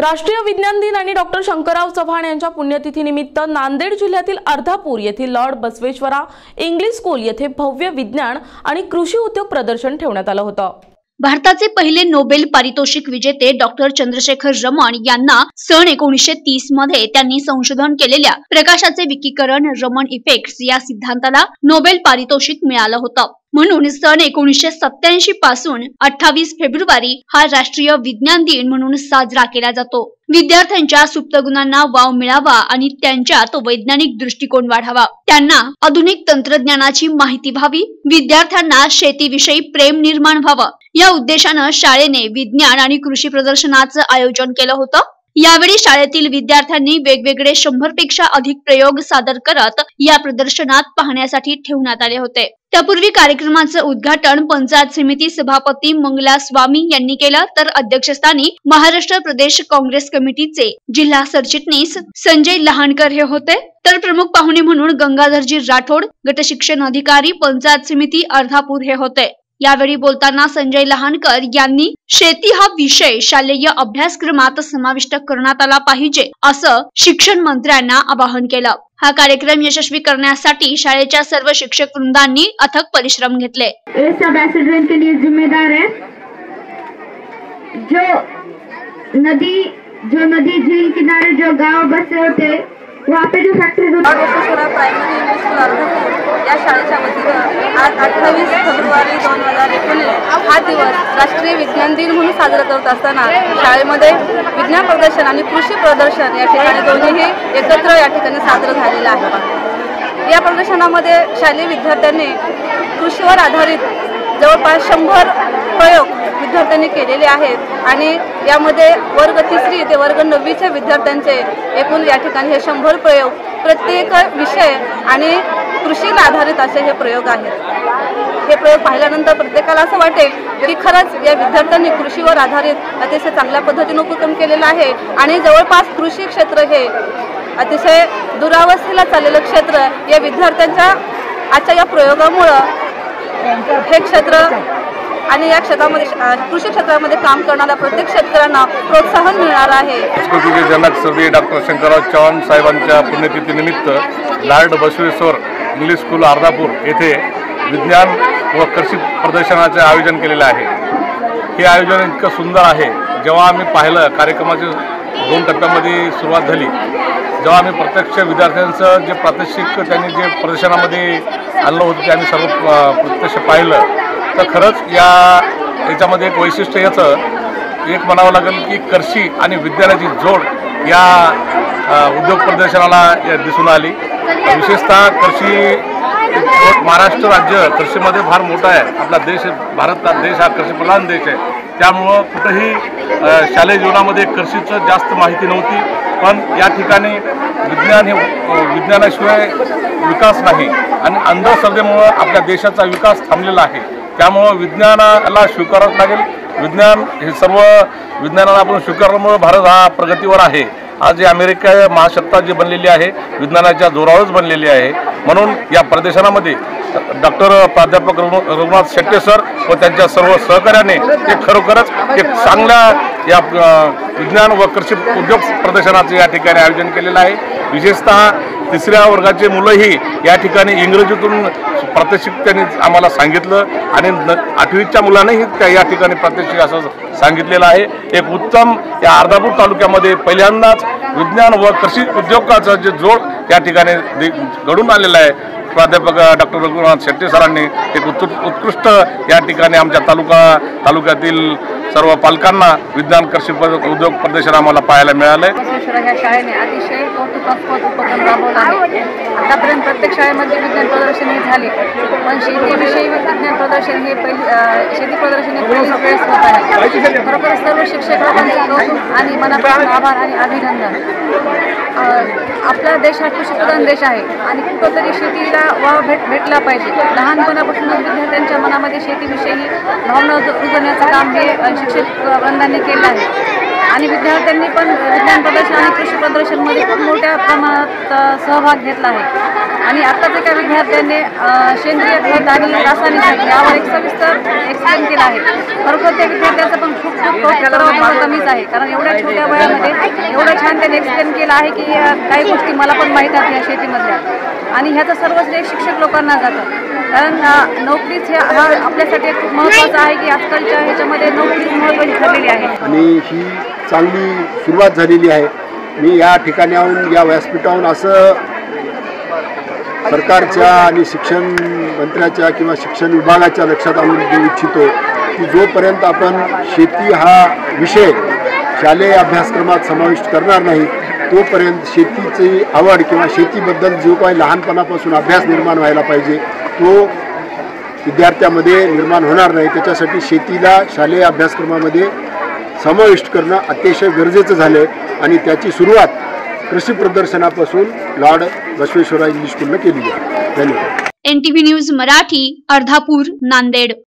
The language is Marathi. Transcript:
राष्ट्रीय विज्ञान दिन आणि डॉक्टर शंकरराव चव्हाण यांच्या पुण्यतिथीनिमित्त नांदेड जिल्ह्यातील अर्धापूर येथील लॉर्ड बसवेश्वरा इंग्लिश स्कूल येथे भव्य विज्ञान आणि कृषी उद्योग प्रदर्शन ठेवण्यात आलं होतं. भारताचे पहिले नोबेल पारितोषिक विजेते डॉक्टर चंद्रशेखर रमण यांना सन एकोणीसशे तीसमध्ये त्यांनी संशोधन केलेल्या प्रकाशाचे विकीकरण रमण इफेक्ट या सिद्धांताला नोबेल पारितोषिक मिळालं होतं. म्हणून सन एकोणीसशे सत्याऐंशी पासून अठ्ठावीस फेब्रुवारी हा राष्ट्रीय विज्ञान दिन म्हणून साजरा केला जातो. विद्यार्थ्यांच्या सुप्त गुणांना वाव मिळावा आणि त्यांच्यात वैज्ञानिक दृष्टिकोन वाढावा. त्यांना आधुनिक तंत्रज्ञानाची माहिती व्हावी. विद्यार्थ्यांना शेतीविषयी प्रेम निर्माण व्हावं. या उद्देशानं शाळेने विज्ञान आणि कृषी प्रदर्शनाचं आयोजन केलं होतं. यावेळी शाळेतील विद्यार्थ्यांनी वेगवेगळे शंभरपेक्षा अधिक प्रयोग सादर करत या प्रदर्शनात पाहण्यासाठी ठेवण्यात आले होते. त्यापूर्वी कार्यक्रमाचं उद्घाटन पंचायत समिती सभापती मंगला स्वामी यांनी केलं. तर अध्यक्षस्थानी महाराष्ट्र प्रदेश काँग्रेस कमिटीचे जिल्हा सरचिटणीस संजय लहानकर हे होते. तर प्रमुख पाहुणे म्हणून गंगाधरजी राठोड गटशिक्षण अधिकारी पंचायत समिती अर्धापूर हे होते. यावेळी बोलताना संजय लहानकर यांनी शेती हा विषय शालेय अभ्यासक्रमात समाविष्ट करण्यात आला पाहिजे असं शिक्षण मंत्र्यांना आवाहन केलं. हा कार्यक्रम यशस्वी करण्यासाठी शाळेच्या सर्व शिक्षक वृंदांनी अथक परिश्रम घेतले. के लिए जिम्मेदार है। जो नदी जो नदी झील किनारे जो गांव बसे होते वहाँ पे जो फैक्ट्रीज या शाळेच्या वतीनं आज अठ्ठावीस फेब्रुवारी दोन हजार एकोणीस हा दिवस राष्ट्रीय विज्ञान दिन म्हणून साजरा करत असताना शाळेमध्ये विज्ञान प्रदर्शन आणि कृषी प्रदर्शन या ठिकाणी दोन्हीही एकत्र या ठिकाणी साजरं झालेलं आहे. या प्रदर्शनामध्ये शालेय विद्यार्थ्यांनी कृषीवर आधारित जवळपास शंभर प्रयोग विद्यार्थ्यांनी केलेले आहेत आणि यामध्ये वर्ग तिसरी ते वर्ग नववीच्या विद्यार्थ्यांचे एकूण या ठिकाणी हे शंभर प्रयोग प्रत्येक विषय आणि कृषीला आधारित असे हे प्रयोग आहेत. हे प्रयोग पाहिल्यानंतर प्रत्येकाला असं वाटेल की खरंच या विद्यार्थ्यांनी कृषीवर आधारित अतिशय चांगल्या पद्धतीने उपक्रम केलेला आहे आणि जवळपास कृषी क्षेत्र हे अतिशय दुरावस्थेला चाललेलं क्षेत्र या विद्यार्थ्यांच्या आजच्या या प्रयोगामुळं हे क्षेत्र आणि या क्षेत्रामध्ये कृषी क्षेत्रामध्ये काम करणाऱ्या प्रत्येक शेतकऱ्यांना प्रोत्साहन मिळणार आहे. संस्कृतीचे जनक स्वर्गीय डॉक्टर शंकरराव चव्हाण साहेबांच्या पुण्यतिथीनिमित्त lord Basaveshwar English school Ardhapur येथे विज्ञान व कृषी प्रदर्शनाचे आयोजन केलेले आहे. हे आयोजन इतकं सुंदर आहे. जेव्हा आम्ही पाहिलं कार्यक्रमाची दोन टप्प्यामध्ये सुरुवात झाली जेव्हा आम्ही प्रत्यक्ष विद्यार्थ्यांचं जे प्रात्यक्षिक त्यांनी जे प्रदर्शनामध्ये आणलं होतं ते आम्ही सर्व प्रत्यक्ष पाहिलं. तर खरंच या याच्यामध्ये एक वैशिष्ट्य याचं एक म्हणावं लागेल की कृषी आणि विज्ञानाची जोड या उद्योग प्रदर्शनाला या दिसून आली. विशेषतः कृषी महाराष्ट्र राज्य कृषीमध्ये फार मोठा आहे. आपला देश भारत देश हा कृषीप्रधान देश आहे. त्यामुळं कुठंही शालेय जीवनामध्ये कृषीचं जास्त माहिती नव्हती. पण या ठिकाणी विज्ञान हे विज्ञानाशिवाय विकास नाही. आणि अंधश्रद्धेमुळं आपल्या देशाचा विकास थांबलेला आहे. त्यामुळं विज्ञानाला स्वीकारावं लागेल. विज्ञान हे सर्व विज्ञानाला आपण स्वीकारल्यामुळं भारत हा प्रगतीवर आहे. आज ही अमेरिका महासत्ता जी बनलेली आहे विज्ञानाच्या जोरावरच बनलेली आहे. म्हणून या प्रदेशामध्ये डॉक्टर प्राध्यापक रघु रघुनाथ शेट्टे सर व त्यांच्या सर्व सहकार्याने ते खरोखरच एक चांगल्या या विज्ञान व कृषी उद्योग प्रदर्शनाचं या ठिकाणी आयोजन केलेलं आहे. विशेषतः तिसऱ्या वर्गाचे मुलंही या ठिकाणी इंग्रजीतून प्रात्यक्षिक त्यांनी आम्हाला सांगितलं आणि न आठवीच्या मुलांनाही त्या या ठिकाणी प्रात्यक्षिक असं सांगितलेलं आहे. एक उत्तम या अर्धापूर तालुक्यामध्ये पहिल्यांदाच विज्ञान व कृषी उद्योगाचा जे जोड या ठिकाणी घडून आलेलं आहे. प्राध्यापक डॉक्टर रघुनाथ शेट्टी सरांनी एक उत्कृ उत्कृष्ट या ठिकाणी आमच्या तालुका तालुक्यातील सर्व पालकांना विज्ञान कृषी उद्योग प्रदर्शन आम्हाला पाहायला मिळालं. ह्या शाळेने अतिशय कौतुकास्पद उपक्रम राबवला आहे. आतापर्यंत प्रत्येक शाळेमध्ये विज्ञान प्रदर्शन हे झाले पण शेतीविषयी विज्ञान प्रदर्शन हे पहिली शेती प्रदर्शन हे पहिलीच वेळेस होत आहे. खरोखर सर्व शिक्षक लोकांचे कौतुक आणि मनापासून आभार आणि अभिनंदन. आपला देश हा कृषीप्रधान देश आहे आणि कुठंतरी शेतीला वाव भेट भेटला पाहिजे. लहानपणापासूनच विद्यार्थ्यांच्या मनामध्ये शेतीविषयी भावना रुजवण्याचं काम हे शिक्षक वृंदांनी केलं आहे आणि विद्यार्थ्यांनी पण विज्ञान प्रदर्शन आणि कृषी प्रदर्शनमध्ये खूप मोठ्या प्रमाणात सहभाग घेतला आहे. आणि आत्ताच एका विद्यार्थ्यांनी सेंद्रिय खत आणि रासायनिक खत यावर एक सविस्तर एक्सप्लेन केला आहे. खरोखर त्या विद्यार्थ्याचं पण खूप खूप कमीच आहे. कारण एवढ्या छोट्या वयामध्ये एवढं छान त्यांनी एक्सप्लेन केलं आहे की काही गोष्टी मला पण माहीत आहेत या शेतीमधल्या. आणि ह्याचं सर्व श्रेय शिक्षक लोकांना जातं. कारण नोकरीच हे हा आपल्यासाठी खूप महत्त्वाचं आहे की आजकालच्या ह्याच्यामध्ये नोकरीच महत्त्वाची ठरलेली आहे. आणि ही चांगली सुरुवात झालेली आहे. मी या ठिकाणाहून या व्यासपीठाहून असं सरकारच्या आणि शिक्षण मंत्र्याच्या किंवा शिक्षण विभागाच्या लक्षात आणून देऊ इच्छितो की जोपर्यंत आपण शेती हा विषय शालेय अभ्यासक्रमात समाविष्ट करणार नाही तोपर्यंत शेतीची आवड किंवा शेतीबद्दल जो काही लहानपणापासून अभ्यास निर्माण व्हायला पाहिजे तो विद्यार्थ्यामध्ये निर्माण होणार नाही. त्याच्यासाठी शेतीला शालेय अभ्यासक्रमामध्ये समाविष्ट करणं अतिशय गरजेचं झालं आहे आणि त्याची सुरुवात कृषी प्रदर्शनापासून लॉर्ड बसवेश्वरा इंग्लिश स्कूलनं केली आहे. धन्यवाद. N T V news Marathi Ardhapur Nanded.